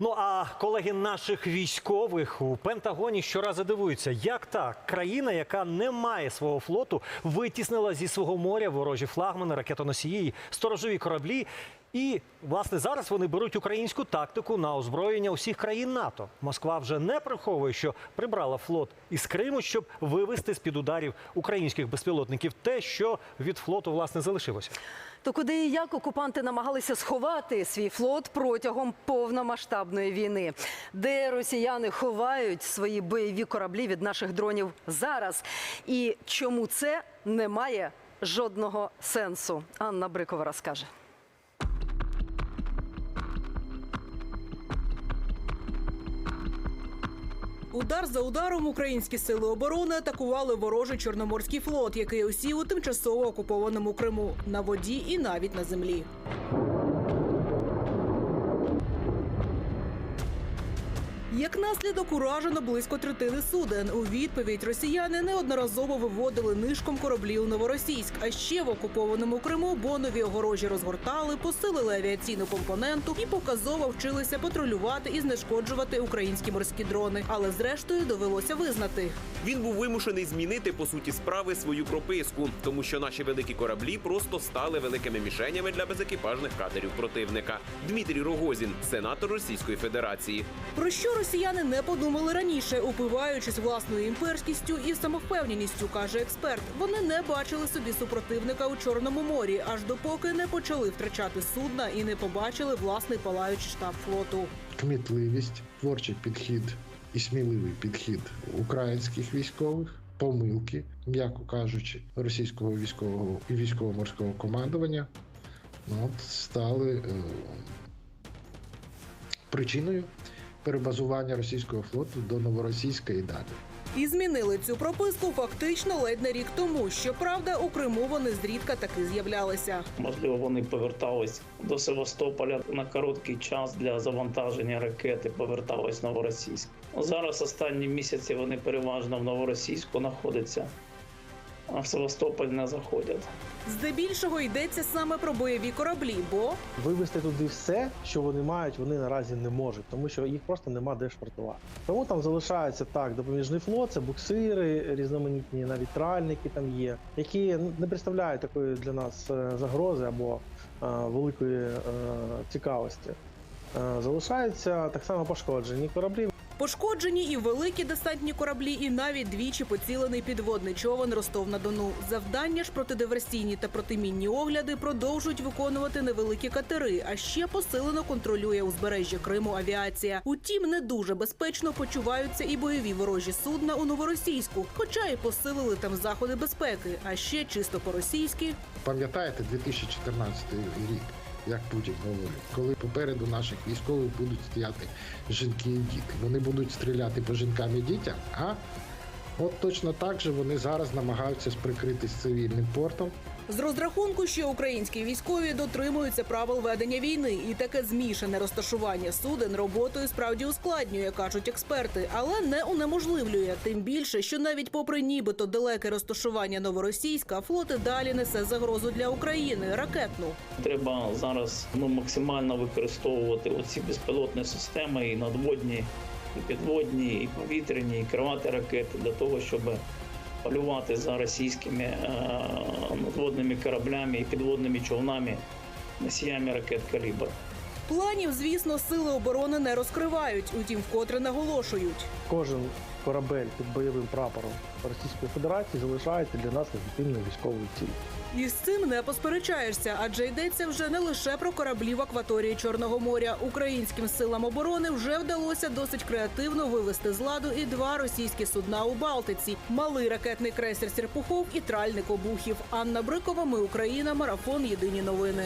Ну а колеги наших військових у Пентагоні щоразу дивуються, як та країна, яка не має свого флоту, витіснила зі свого моря ворожі флагмани, ракетоносії, сторожові кораблі. І власне зараз вони беруть українську тактику на озброєння усіх країн НАТО. Москва вже не приховує, що прибрала флот із Криму, щоб вивести з під ударів українських безпілотників те, що від флоту власне залишилося. То куди і як окупанти намагалися сховати свій флот протягом повномасштабної війни, де росіяни ховають свої бойові кораблі від наших дронів зараз, і чому це не має жодного сенсу? Анна Брикова розкаже. Удар за ударом українські сили оборони атакували ворожий чорноморський флот, який осів у тимчасово окупованому Криму на воді і навіть на землі. Як наслідок уражено близько третини суден. У відповідь росіяни неодноразово виводили нишком кораблі у Новоросійськ. А ще в окупованому Криму бонові огорожі розгортали, посилили авіаційну компоненту і показово вчилися патрулювати і знешкоджувати українські морські дрони. Але зрештою довелося визнати. Він був вимушений змінити по суті справи свою прописку, тому що наші великі кораблі просто стали великими мішенями для безекіпажних катерів противника. Дмитрій Рогозін, сенатор Російської Федерації. Про що росіяни не подумали раніше, упиваючись власною імперськістю і самовпевненістю, каже експерт. Вони не бачили собі супротивника у Чорному морі, аж допоки не почали втрачати судна і не побачили власний палаючий штаб флоту. кмітливість, творчий підхід і сміливий підхід українських військових, помилки, м'яко кажучи, російського військового і військово-морського командування ну, от, стали е, причиною перебазування російського флоту до новоросійська і далі. І змінили цю прописку фактично ледь не рік тому. Щоправда, у Криму вони зрідка таки з'являлися. Можливо, вони повертались до Севастополя на короткий час для завантаження ракети, повертались в Новоросійськ. Зараз останні місяці вони переважно в Новоросійську знаходяться, в Севастополь не заходять. Здебільшого йдеться саме про бойові кораблі, бо Вивезти туди все, що вони мають, вони наразі не можуть, тому що їх просто нема де швартувати. Тому там залишається так, допоміжний флот, це буксири, різноманітні навіть тральники там є, які не представляють такої для нас е, загрози або е, великої е, цікавості. Е, залишаються так само пошкоджені кораблі. Пошкоджені і великі десантні кораблі, і навіть двічі поцілений підводний човен Ростов на Дону. Завдання ж протидиверсійні та протимінні огляди продовжують виконувати невеликі катери, а ще посилено контролює узбережжя Криму авіація. Утім, не дуже безпечно почуваються і бойові ворожі судна у новоросійську, хоча і посилили там заходи безпеки. А ще чисто по-російськи Пам'ятаєте 2014 рік, як Путін говорить, коли попереду наших військових будуть стояти жінки і діти. Вони будуть стріляти по жінкам і дітям, а от точно так же вони зараз намагаються прикритись цивільним портом. З розрахунку, що українські військові дотримуються правил ведення війни, і таке змішане розташування суден роботою справді ускладнює, кажуть експерти, але не унеможливлює. Тим більше, що навіть попри нібито далеке розташування новоросійська, флот далі несе загрозу для України ракетну. Треба зараз ну, максимально використовувати оці безпілотні системи і надводні, і підводні, і повітряні, і керувати ракети для того, щоб полювати за російськими надводними кораблями і підводними човнами, носіями ракет калібр. Планів, звісно, сили оборони не розкривають, утім, вкотре наголошують. Кожен корабель під бойовим прапором Російської Федерації залишається для нас легітимною військовою ціллю. І з цим не посперечаєшся, адже йдеться вже не лише про кораблі в акваторії Чорного моря. Українським силам оборони вже вдалося досить креативно вивести з ладу і два російські судна у Балтиці: малий ракетний крейсер Серпухов і тральник Обухів. Анна Брикова. Ми Україна. Марафон. Єдині новини.